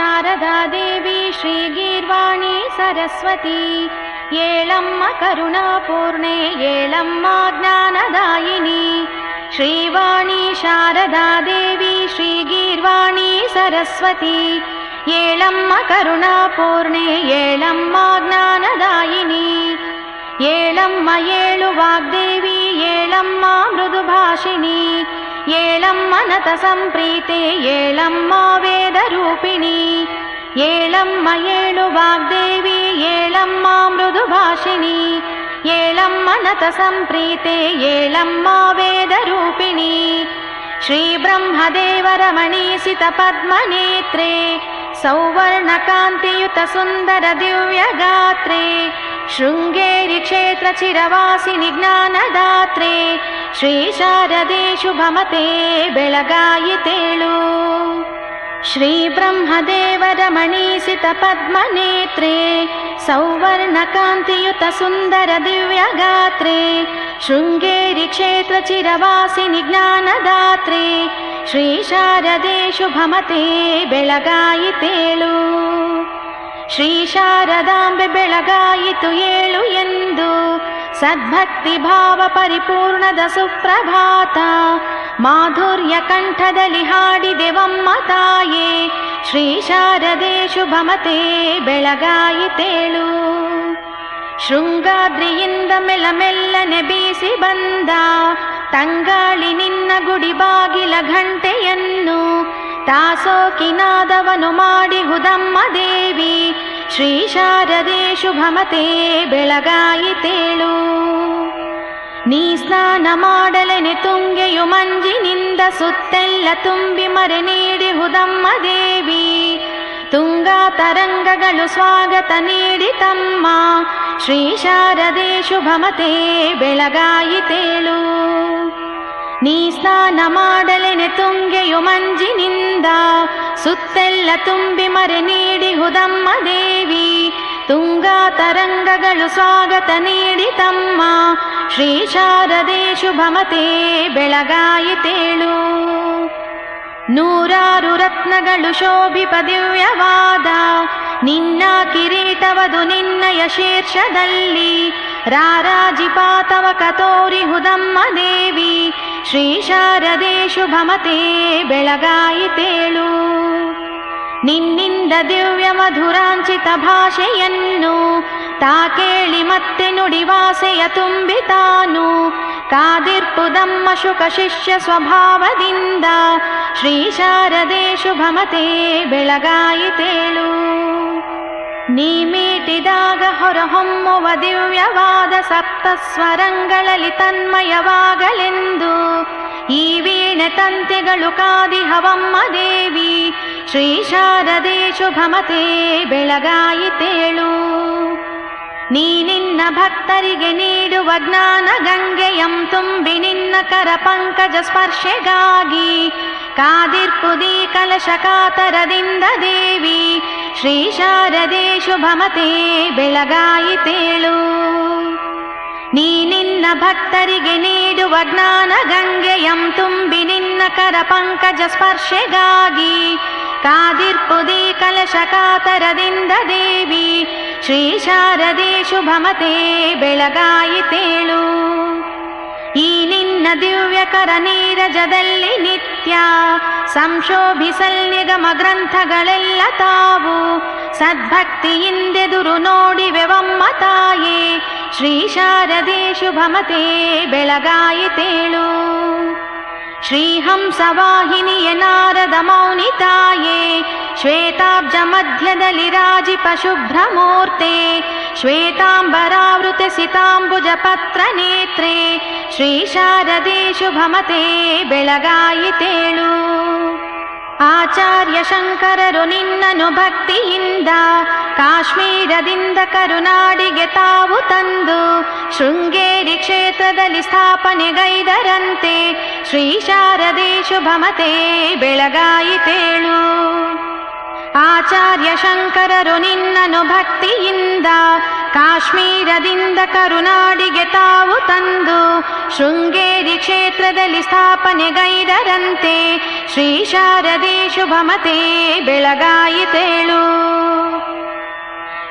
शारदादेवी श्रीगीर्वाणी सरस्वती येळम्म करुणापूर्णे येळम्मा ज्ञानदायिनी श्रीवाणी शारदादेवी श्रीगीर्वाणी सरस्वती येळम्म करुणापूर्णे येळम्मा ज्ञानदायिनी येळम्म येळु वाग्देवी येळम्मा मृदुभाषिणी लं अनत संप्रीते एलं मा वेदरूपिणि एलं मयेणु वाग्देवी एलं मा मृदुभाषिणि एलं मनतसंप्रीते एलं मा वेदरूपिणि श्रीब्रह्मदेवरमणीसितपद्मनेत्रे सौवर्णकान्तियुत सुन्दर दिव्यगात्रे शृङ्गेरिक्षेत्रचिरवासिनिज्ञानदात्रे ಶ್ರೀ ಶಾರದೆ ಶುಭಮತೆ ಬೆಳಗಾಯಿತೇಳು ಶ್ರೀ ಬ್ರಹ್ಮದೇವರ ಮಣಿಸಿತ ಪದ್ಮನೇತ್ರೆ, ಸೌವರ್ಣಕಾಂತಿಯುತ ಸುಂದರ ದಿವ್ಯಗಾತ್ರೆ, ಶೃಂಗೇರಿ ಕ್ಷೇತ್ರ ಚಿರವಾಸಿನಿ ಜ್ಞಾನದಾತ್ರೆ ಶ್ರೀ ಶಾರದೆ ಶುಭಮತೆ ಬೆಳಗಾಯಿತೇಳು ಶ್ರೀ ಶಾರದಾಂಬೆ ಬೆಳಗಾಯಿತು ಏಳು ಎಂದು ಸದ್ಭಕ್ತಿ ಭಾವ ಪರಿಪೂರ್ಣದ ಸುಪ್ರಭಾತ. ಮಾಧುರ್ಯ ಕಂಠದಲ್ಲಿ ಹಾಡಿದೆವಮ್ಮ ತಾಯೇ ಶ್ರೀ ಶಾರದೆ ಶುಭಮತೆ ಬೆಳಗಾಯಿತೇಳು ಶೃಂಗಾದ್ರಿಯಿಂದ ಮೆಲ್ಲ ಮೆಲ್ಲನೆ ಬೀಸಿ ಬಂದ. ತಂಗಾಳಿ ನಿನ್ನ ಗುಡಿ ಬಾಗಿಲ ಘಂಟೆಯನ್ನು. ತಾಸೋಕಿನಾದವನು ಮಾಡಿ ಹುದಮ್ಮ ದೇವಿ. ಶ್ರೀ ಶಾರದೆ ಶುಭಮತೆ ಬೆಳಗಾಯಿತೇಳು ನೀ ಸ್ನಾನ ಮಾಡಲೆನೆ ತುಂಗೆಯು ಮಂಜಿನಿಂದ ಸುತ್ತೆಲ್ಲ ತುಂಬಿ ಮರೆ ನೀಡಿ ಹುದಮ್ಮ ದೇವಿ. ತುಂಗಾ ತರಂಗಗಳು ಸ್ವಾಗತ ನೀಡಿ ತಮ್ಮ. ಶ್ರೀ ಶಾರದೆ ಶುಭಮತೆ ಬೆಳಗಾಯಿತೇಳು ನೀ ಸ್ನಾನ ಮಾಡಲೆನೆ ತುಂಗೆಯು ಮಂಜಿನಿಂದ, ಸುತ್ತೆಲ್ಲ ತುಂಬಿ ಮರೆ ನೀಡಿ ಹುದಮ್ಮ ದೇವಿ. ತುಂಗಾ ತರಂಗಗಳು ಸ್ವಾಗತ ನೀಡಿ ತಮ್ಮ, ಶ್ರೀ ಶಾರದೆ ಶುಭಮತೆ ಬೆಳಗಾಯಿತೇಳು ನೂರಾರು ರತ್ನಗಳು ಶೋಭಿಪ ದಿವ್ಯವಾದ ನಿನ್ನ ಕಿರೀಟವದು ನಿನ್ನಯ ಶೀರ್ಷದಲ್ಲಿ ರಾರಾಜಿಪಾತವ ಕತೋರಿ ಹುದಮ್ಮ ದೇವಿ. ಶ್ರೀ ಶಾರದೆ ಶುಭಮತೆ ಬೆಳಗಾಯಿತೇಳು ನಿನ್ನಿಂದ ದಿವ್ಯ ಮಧುರಾಂಚಿತ ಭಾಷೆಯನ್ನು ತಾ ಕೇಳಿ ಮತ್ತೆ ನುಡಿವಾಸೆಯ ತುಂಬಿ ತಾನು ಕಾದಿರ್ಪುದಮ್ಮ ಶುಕ ಶಿಷ್ಯ ಸ್ವಭಾವದಿಂದ ಶ್ರೀ ಶಾರದೆ ಶುಭಮತೆ ಬೆಳಗಾಯಿತೇಳು ನೀ ಮೀಟಿದಾಗ ಹೊರಹೊಮ್ಮುವ ದಿವ್ಯವಾದ ಸಪ್ತಸ್ವರಂಗಳಲ್ಲಿ ತನ್ಮಯವಾಗಲೆಂದು. ಈ ವೀಣೆ ತಂತೆಗಳು ಕಾದಿಹವಮ್ಮ ದೇವಿ, ಶ್ರೀ ಶಾರದೆ ಶುಭಮತೆ ಬೆಳಗಾಯಿತೇಳು ನೀ ನಿನ್ನ ಭಕ್ತರಿಗೆ ನೀಡುವ ಜ್ಞಾನ ಗಂಗೆಯಂ ತುಂಬಿ ನಿನ್ನ ಕರ ಪಂಕಜ ಸ್ಪರ್ಶೆಗಾಗಿ. ಕಾದಿರ್ಪುದಿ ಕಲಶ ಕಾತರದಿಂದ ದೇವಿ ಶ್ರೀ ಶಾರದೆ ಶುಭಮತೆ ಬೆಳಗಾಯಿತೇಳು ನೀ ನಿನ್ನ ಭಕ್ತರಿಗೆ ನೀಡುವ ಜ್ಞಾನ ಗಂಗೆಯಂ ತುಂಬಿ ನಿನ್ನ ಕರ ಪಂಕಜ ಸ್ಪರ್ಶೆಗಾಗಿ. ಕಾದಿರ್ಪುದಿ ಕಲಶ ಕಾತರದಿಂದ ದೇವಿ ಶ್ರೀ ಶಾರದೆ ಶುಭಮತೆ ಬೆಳಗಾಯಿತೇಳು ಈ ನಿನ್ನ ದಿವ್ಯಕರ ನೀರಜದಲ್ಲಿ ನಿತ್ಯ ಸಂಶೋಭಿಸಲ್ನಿಗಮ ಗ್ರಂಥಗಳೆಲ್ಲ ತಾವು. ಸದ್ಭಕ್ತಿಯಿಂದೆದುರು ನೋಡಿವೆವಮ್ಮ ತಾಯೇ. ಶ್ರೀ ಶಾರದೆ ಶುಭಮತೆ ಬೆಳಗಾಯಿತೇಳು ಶ್ರೀಹಂಸವಾಹಿನಿಯ ನಾರದ ಮೌನಿ ತಾಯೇ. ಶ್ವೇತಾಬ್ಜ ಮಧ್ಯದಲ್ಲಿ ರಾಜಿ ಶುಭ್ರಮೂರ್ತೆ ಶ್ವೇತಾಂಬರಾವೃತ ಸಿತಾಂಬುಜ ಪತ್ರ ನೇತ್ರೆ, ಶ್ರೀ ಶಾರದೆ ಶುಭಮತೆ ಬೆಳಗಾಯಿತೇಳು ಆಚಾರ್ಯ ಶಂಕರರು ನಿನ್ನನು ಭಕ್ತಿಯಿಂದ, ಕಾಶ್ಮೀರದಿಂದ ಕರುನಾಡಿಗೆ ತಾವು ತಂದು, ಶೃಂಗೇರಿ ಕ್ಷೇತ್ರದಲ್ಲಿ ಸ್ಥಾಪನೆಗೈದರಂತೆ, ಶ್ರೀ ಶಾರದೆ ಶುಭಮತೆ ಬೆಳಗಾಯಿತೇಳು ಆಚಾರ್ಯ ಶಂಕರರು ನಿನ್ನನು ಭಕ್ತಿಯಿಂದ ಕಾಶ್ಮೀರದಿಂದ ಕರುನಾಡಿಗೆ ತಾವು ತಂದು ಶೃಂಗೇರಿ ಕ್ಷೇತ್ರದಲ್ಲಿ ಸ್ಥಾಪನೆಗೈದರಂತೆ ಶ್ರೀ ಶಾರದೆ ಶುಭಮತೆ ಬೆಳಗಾಯಿತೇಳು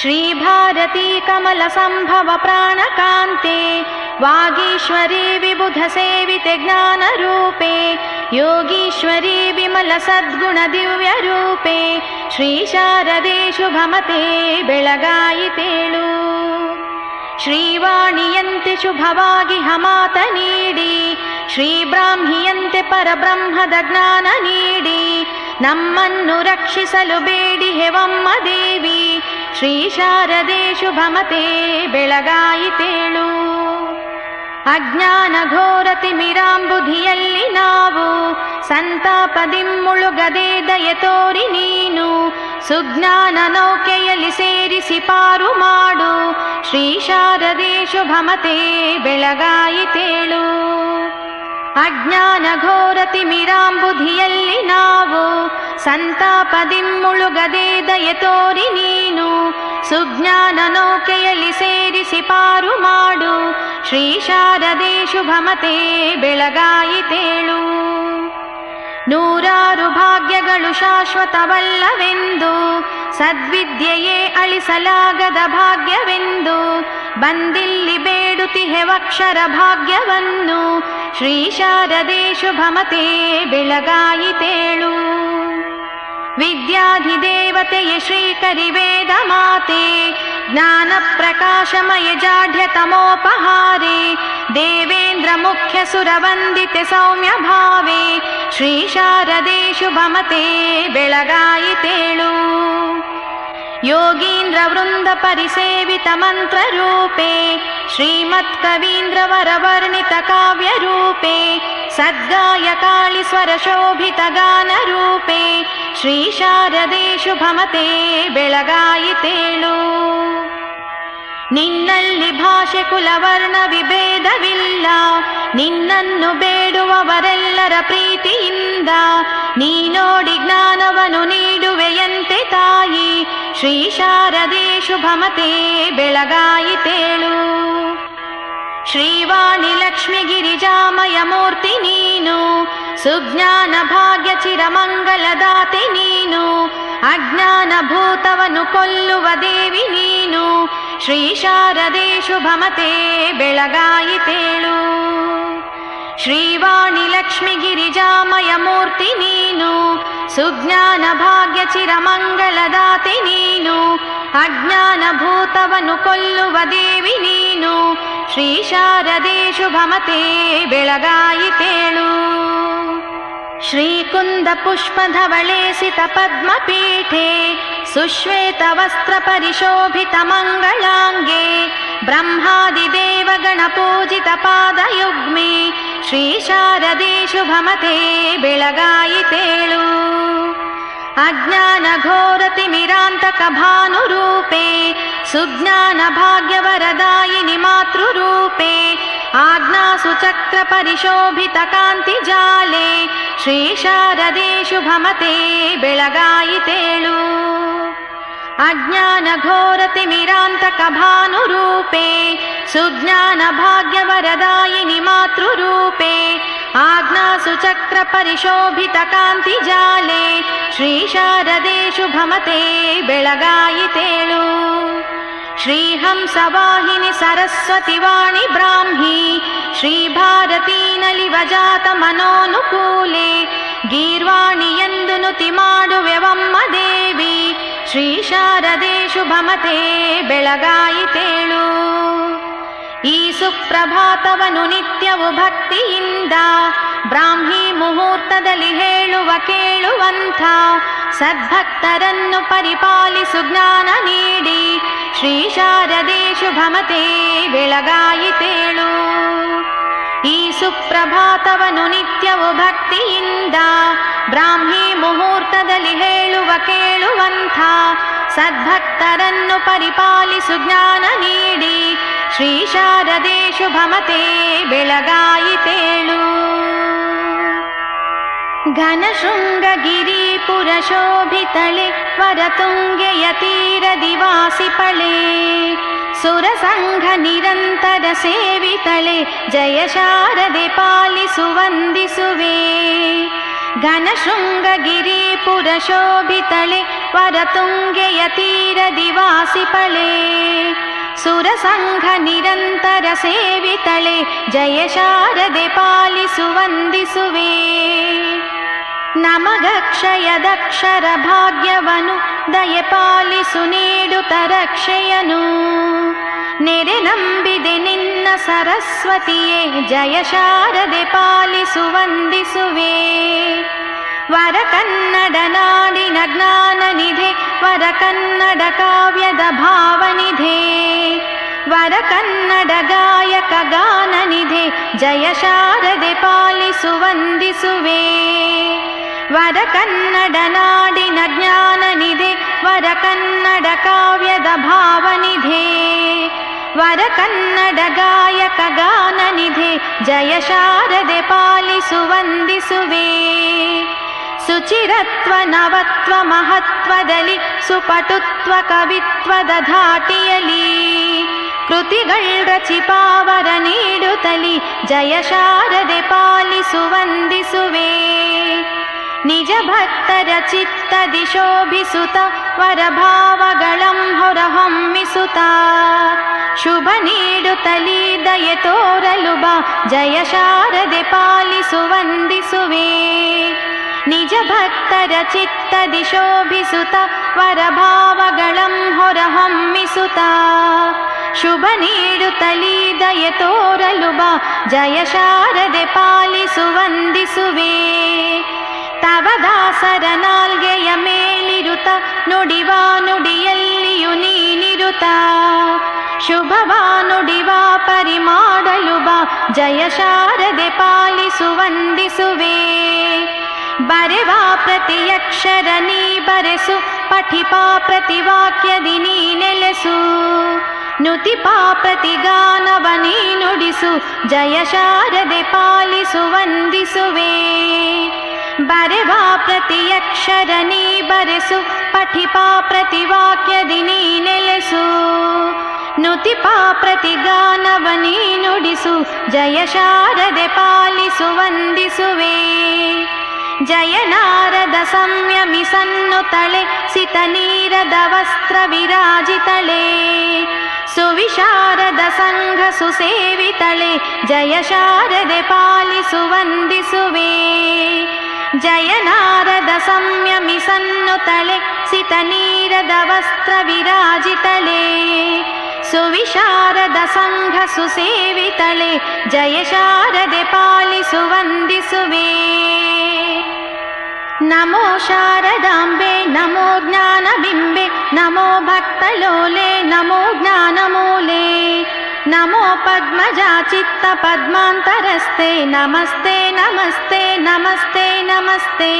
श्रीभारती कमलसम्भव प्राणकान्ते वागीश्वरी विबुधसेविते ज्ञानरूपे योगीश्वरी विमलसद्गुणदिव्यरूपे ಶ್ರೀ ಶಾರದೆ ಶುಭಮತೆ ಬೆಳಗಾಯಿತೇಳು ಶ್ರೀವಾಣಿಯಂತೆ ಶುಭವಾಗಿ ಹಮಾತ ನೀಡಿ, ಶ್ರೀ ಬ್ರಾಹ್ಮಿಯಂತೆ ಪರಬ್ರಹ್ಮದ ಜ್ಞಾನ ನೀಡಿ, ನಮ್ಮನ್ನು ರಕ್ಷಿಸಲು ಬೇಡಿ ಹೆವಮ್ಮ ದೇವಿ. ಶ್ರೀ ಶಾರದೆ ಶುಭಮತೆ ಬೆಳಗಾಯಿತೇಳು ಅಜ್ಞಾನ ಘೋರತಿ ಮಿರಾಂಬುಧಿಯಲ್ಲಿ ನಾವು ಸಂತಾಪದಿಮ್ಮುಳುಗದೆ ದಯ ತೋರಿ ನೀ ಸುಜ್ಞಾನ ನೌಕೆಯಲ್ಲಿ ಸೇರಿಸಿ ಪಾರು ಮಾಡು. ಶ್ರೀ ಶಾರದೆ ಶುಭಮತೆ ಬೆಳಗಾಯಿತೇಳು ಅಜ್ಞಾನ ಘೋರ ತಿಮಿರಾಂಬುಧಿಯಲ್ಲಿ ನಾವು. ಸಂತಾಪದಿಮ್ಮುಳುಗದೆ ದಯ ತೋರಿ ನೀನು. ಸುಜ್ಞಾನ ನೌಕೆಯಲ್ಲಿ ಸೇರಿಸಿ ಪಾರು ಮಾಡು. ಶ್ರೀ ಶಾರದೆ ಶುಭಮತೆ ಬೆಳಗಾಯಿತೇಳು ನೂರಾರು ಭಾಗ್ಯಗಳು ಶಾಶ್ವತವಲ್ಲವೆಂದು, ಸದ್ವಿದ್ಯೆಯೇ ಅಳಿಸಲಾಗದ ಭಾಗ್ಯವೆಂದು, ಬಂದಿಲ್ಲಿ ಬೇಡುತಿಹೆವಕ್ಷರ ಭಾಗ್ಯವನ್ನು ಶ್ರೀ ಶಾರದೆ ಶುಭಮತೆ ಬೆಳಗಾಯಿತೇಳು ವಿದ್ಯಾಧಿದೇವತೆಯ ಶ್ರೀಕರಿವೇದ ಮಾತೆ ಜ್ಞಾನ ಪ್ರಕಾಶಮಯ ಜಾಢ್ಯ देवेन्द्रमुख्यसुरवन्दिते सौम्यभावे श्रीशारदेषु भमते बेळगायितेणु योगीन्द्रवृन्द परिसेवितमन्त्ररूपे श्रीमत्कवीन्द्रवरवर्णित काव्यरूपे सद्गायकाली स्वरशोभितगानरूपे श्री ನಿನ್ನಲ್ಲಿ ಭಾಷೆ ಕುಲವರ್ಣ ವಿಭೇದವಿಲ್ಲ. ನಿನ್ನನ್ನು ಬೇಡುವವರೆಲ್ಲರ ಪ್ರೀತಿಯಿಂದ. ನೀ ನೋಡಿ ಜ್ಞಾನವನ್ನು ನೀಡುವೆಯಂತೆ ತಾಯಿ. ಶ್ರೀ ಶಾರದೆ ಶುಭಮತೆ ಬೆಳಗಾಯಿತೇಳು ಶ್ರೀವಾಣಿ ಲಕ್ಷ್ಮಿ ಮೂರ್ತಿ ನೀನು. ಸುಜ್ಞಾನ ಭಾಗ್ಯ ಚಿರಮಂಗಲದಾತೆ ನೀನು. ಅಜ್ಞಾನ ಭೂತವನ್ನು ಕೊಲ್ಲುವ ದೇವಿ ನೀನು ಶ್ರೀ ಶಾರದೆ ಶುಭಮತೆ ಬೆಳಗಾಯಿತೇಳು ಶ್ರೀವಾಣಿ ಲಕ್ಷ್ಮಿ ಗಿರಿಜಾಮಯ ಮೂರ್ತಿ ನೀನು ಸುಜ್ಞಾನ ಭಾಗ್ಯ ಚಿರಮಂಗಲದಾತೆ ನೀನು ಅಜ್ಞಾನ ಭೂತವನ್ನು ಕೊಲ್ಲುವ ದೇವಿ ನೀನು ಶ್ರೀ ಶಾರದೆ ಶುಭಮತೆ ಬೆಳಗಾಯಿತೇಳು श्रीकुन्दपुष्पधवलेसितपद्मपीठे सुश्वेतवस्त्रपरिशोभितमङ्गलाङ्गे ब्रह्मादिदेवगणपूजितपादयुग्मे श्रीशारदे शुभमते बिलगायितेळू अज्ञानघोरतिमिरान्तकभानुरूपे सुज्ञानभाग्यवरदायिनि मातृरूपे आज्ञासुचक्रपरिशोभितकान्तिजाले श्रीशारदे शुभमते बेळगायितेळु अज्ञानघोरतिमिरान्तकभानुरूपे सुज्ञानभाग्यवरदायिनि मातृरूपे आज्ञासुचक्रपरिशोभितकान्तिजाले श्रीशारदे शुभमते बेळगायितेळु ಭಾಗ್ಯ सरस्वतिवाणि ब्राह्मी ಆಜ್ಞಾಸು ಚಕ್ರ ಪರಿಶೋಭಿತ ಕಾಂತಿ ಜಾಲೆ ಶ್ರೀ ಶಾರದೆ ಶುಭಮತೆ ಬೆಳಗಾಯಿತೇಳು ಅಜ್ಞಾನ ಘೋರ ತಿಮಿರಾಂತಕ ಭಾನುರೂಪೆ ಸುಜ್ಞಾನ ಭಾಗ್ಯ ವರದಾಯಿನಿ ಮಾತೃರೂಪೆ ಆಜ್ಞಾಸು ಚಕ್ರ ಪರಿಶೋಭಿತ ಕಾಂತಿ ಜಾಲೆ ಶ್ರೀ ಶಾರದೆ ಶುಭಮತೆ ಬೆಳಗಾಯಿತೇಳು ಶ್ರೀಹಂಸವಾಹಿನಿ ಸರಸ್ವತಿ ವಾಣಿ ಬ್ರಾಹ್ಮಿ, ಶ್ರೀ ಭಾರತೀ ನಲಿವ ಜಾತ ಮನೋನುಕೂಲೆ, ಗೀರ್ವಾಣಿ ಎಂದು ನುತಿ ಮಾಡುವೆವಮ್ಮ ದೇವಿ, ಶ್ರೀ ಶಾರದೆ ಶುಭಮತೆ ಬೆಳಗಾಯಿತೇಳು ಈ ಸುಪ್ರಭಾತವನು ನಿತ್ಯವು ಭಕ್ತಿಯಿಂದ ಬ್ರಾಹ್ಮಿ ಮುಹೂರ್ತದಲ್ಲಿ ಹೇಳುವ ಕೇಳುವಂಥ, ಸದ್ಭಕ್ತರನ್ನು ಪರಿಪಾಲಿಸು ಜ್ಞಾನ ನೀಡಿ ಶ್ರೀ ಶಾರದೆ ಶುಭಮತೆ ಬೆಳಗಾಯಿತೇಳು ಈ ಸುಪ್ರಭಾತವನು ನಿತ್ಯವು ಭಕ್ತಿಯಿಂದ ಬ್ರಾಹ್ಮಿ ಮುಹೂರ್ತದಲ್ಲಿ ಹೇಳುವ ಕೇಳುವಂಥ ಸದ್ಭಕ್ತರನ್ನು ಪರಿಪಾಲಿಸು ಜ್ಞಾನ ನೀಡಿ ಶ್ರೀ ಶಾರದೆ ಶುಭಮತೆ ಬೆಳಗಾಯಿತೇಳು घनशृङ्गगिरिपुरशोभितले वरतुङ्गयतीरदिवासिपले सुरसङ्घनिरन्तरसेवितले जय शारदे पालिसु वन्दिसुवे घनशृङ्गगिरिपुरशोभितले वरतुङ्गयतीरदिवासिपले सुरसङ्घनिरन्तरसेवितले जय शारदे पालिसु वन्दिसुवे ನಮಗಕ್ಷಯದಕ್ಷರಭಾಗ್ಯವನು, ದಯೆ ಪಾಲಿಸು ನೀಡುತ್ತ ರಕ್ಷೆಯನು. ನೆರೆ ನಂಬಿದೆ ನಿನ್ನ ಸರಸ್ವತಿಯೇ, ಜಯ ಶಾರದೆ ಪಾಲಿಸು, ವಂದಿಸುವೆ. ವರ ಕನ್ನಡ ನಾಡಿನ ಜ್ಞಾನ ನಿಧೆ, ವರ ಕನ್ನಡ ಕಾವ್ಯದ ಭಾವನಿಧೆ ವರ ಕನ್ನಡ ಗಾಯಕ ಗಾನ ನಿಧೆ, ಜಯ ಶಾರದೆ ಪಾಲಿಸು, ವಂದಿಸುವೆ. ವರ ಕನ್ನಡ ನಾಡಿನ ಜ್ಞಾನ ನಿಧಿ ವರ ಕನ್ನಡ ಕಾವ್ಯದ ಭಾವನಿಧೆ ವರ ಕನ್ನಡ ಗಾಯಕ ಗಾನ ನಿಧಿ ಜಯ ಶಾರದೆ ಪಾಲಿಸು, ವಂದಿಸುವೆ. ಶುಚಿರತ್ವ ನವತ್ವ ಮಹತ್ವದಲ್ಲಿ, ಸುಪಟುತ್ವ ಕವಿತ್ವದ ಧಾಟಿಯಲಿ. ಕೃತಿಗಳ್ ರಚಿಪಾವರ ನೀಡುತ್ತಲಿ, ಜಯ ಶಾರದೆ ಪಾಲಿಸು, ವಂದಿಸುವೆ. ನಿಜ ಭಕ್ತರ ಚಿತ್ತದಿ ಶೋಭಿಸುತ ವರಭಾವಗಳಂ ಹೊರಹೊಮ್ಮಿಸುತ್ತ ಶುಭ ನೀಡುತ್ತಲೀ ದಯೆ ತೋರಲು ಬಾ, ಜಯ ಶಾರದೆ ಪಾಲಿಸು, ವಂದಿಸುವೆ. ನಿಜ ಭಕ್ತರ ಚಿತ್ತದಿ ಶೋಭಿಸುತ ವರಭಾವಗಳಂ ಹೊರಹೊಮ್ಮಿಸುತ್ತ ಶುಭ ನೀಡುತ್ತಲೀ ದಯೆ ತೋರಲು ಬಾ, ಜಯ ಶಾರದೆ ಪಾಲಿಸು, ವಂದಿಸುವೆ. ತವ ದಾಸರ ನಾಲ್ಗೆಯ ಮೇಲಿರುತ್ತ ನುಡಿವ ನುಡಿಯಲ್ಲಿಯು ನೀನಿರುತ್ತ ಶುಭವ ನುಡಿವ ಪರಿಮಾಡಲು ಬಾ, ಜಯ ಶಾರದೆ ಪಾಲಿಸು, ವಂದಿಸುವೆ. ಬರೆವ ಪ್ರತಿಯಕ್ಷರ ನೀ ಬರೆಸು, ಪಠಿಪಾ ಪ್ರತಿವಾಕ್ಯದಿ ನೀ ನೆಲೆಸು. ನುತಿಪಾ ಪ್ರತಿಗಾನವ ನೀ ನುಡಿಸು, ಜಯ ಶಾರದೆ ಪಾಲಿಸು, ವಂದಿಸುವೆ. ಬರೆವ ಪ್ರತಿಯಕ್ಷರ ನೀ ಬರೆಸು ಪಠಿಪಾ ಪ್ರತಿವಾಕ್ಯದಿ ನೀ ನೆಲೆಸು. ನುತಿಪಾ ಪ್ರತಿಗಾನವ ನೀ ನುಡಿಸು, ಜಯ ಶಾರದೆ ಪಾಲಿಸು, ವಂದಿಸುವೆ. ಜಯನಾರದ ಸಂಯಮಿ ಸಂಯಮಿಸನ್ನು ತಳೆ, ಸಿತ ನೀರದ ವಸ್ತ್ರ ವಿರಾಜಿತಳೆ ಸುವಿಶಾರದ ಸಂಘ ಸುಸೇವಿತಳೆ ಜಯ ಶಾರದೆ ಪಾಲಿಸು, ವಂದಿಸುವೆ. ಜಯ ನಾರದ ಸಂಯಮಿಸನ್ನು ತಳೆ, ಸಿತ ನೀರದ ವಸ್ತ್ರ ವಿರಾಜಿತಳೆ ಸುವಿಶಾರದ ಸಂಘ ಸುಸೇವಿತಳೆ ಜಯ ಶಾರದೆ ಪಾಲಿಸು, ವಂದಿಸುವೆ. ನಮೋ ಶಾರದಾಂಬೆ, ನಮೋ ಜ್ಞಾನಬಿಂಬೆ, ನಮೋ ಭಕ್ತಲೋಲೆ, ನಮೋ ಜ್ಞಾನಮೂಲೆ. नमो पद्मजा चित्तपद्मान्तरस्ते नमस्ते नमस्ते नमस्ते नमस्ते।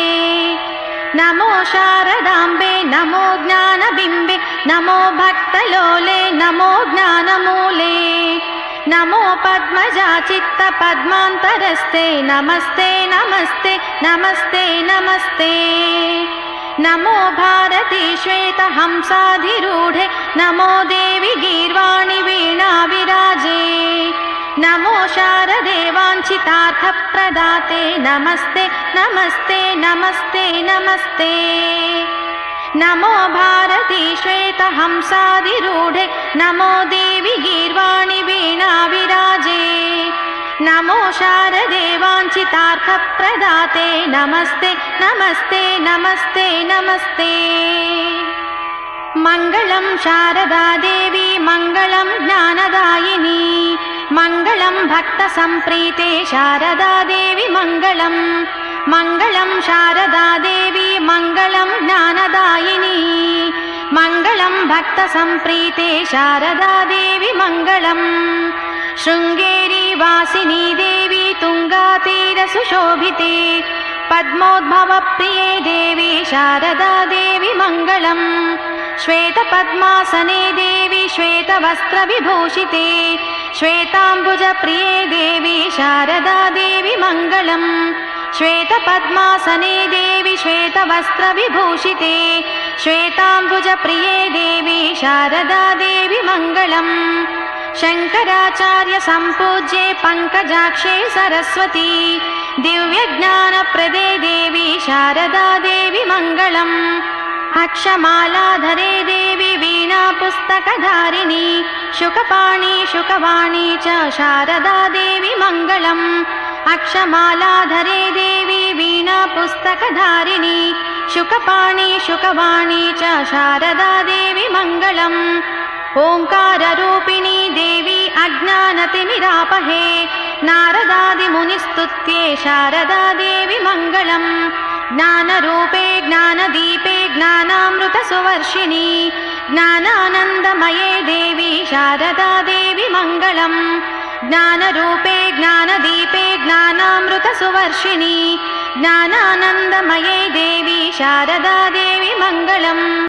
नमो शारदाम्बे नमो ज्ञानबिम्बे नमो भक्तलोले नमो ज्ञानमूले। नमो पद्मजा चित्तपद्मान्तरस्ते नमस्ते नमस्ते नमस्ते नमस्ते। नमो भारती श्वेतहंसाधिरूढे नमो देवि गीर्वाणि वीणा विराजे नमो शारदे वाञ्छितार्थप्रदाते नमस्ते नमस्ते नमस्ते नमस्ते। नमो भारती श्वेतहंसाधिरूढे नमो देवि गीर्वाणि वीणा विराजे नमो शारदेवाञ्छितार्थप्रदाते नमस्ते नमस्ते नमस्ते नमस्ते मङ्गलं शारदादेवी मङ्गलं ज्ञानदायिनी मङ्गलं भक्तसम्प्रीते शारदादेवि मङ्गलम् मङ्गलं शारदादेवी मङ्गलं ज्ञानदायिनी मङ्गलं भक्तसम्प्रीते शारदादेवि मङ्गलम् शृङ्गेरी वासिनी देवी तुङ्गातीरसुशोभिते। पद्मोद्भवप्रिये देवी शारदा देवी मङ्गलम्। श्वेतपद्मासने देवी श्वेतवस्त्रविभूषिते। श्वेताम्बुजप्रिये देवी शारदा देवी मङ्गलम्। श्वेतपद्मासने देवी श्वेतवस्त्रविभूषिते। श्वेताम्बुजप्रिये देवी शारदा देवी मङ्गलम् शङ्कराचार्य सम्पूज्ये पङ्कजाक्षे सरस्वती दिव्यज्ञानप्रदे देवी शारदा देवी मङ्गलम् अक्षमालाधरे देवी वीणा पुस्तकधारिणी शुकपाणि शुकवाणी च शारदा देवी मङ्गलम् अक्षमालाधरे देवी वीणा पुस्तकधारिणी शुकपाणि शुकवाणी च शारदा देवी मङ्गलम् ओङ्काररूपिणी देवी अज्ञानतिमिरापहे नारदादिमुनिस्तुत्ये शारदा देवी मङ्गलम् ज्ञानरूपे ज्ञानदीपे ज्ञानामृतसुवर्षिणि ज्ञानानन्दमये देवी शारदा देवी मङ्गलम् ज्ञानरूपे ज्ञानदीपे ज्ञानामृतसुवर्षिणि ज्ञानानन्दमये देवी शारदा देवी मङ्गलम्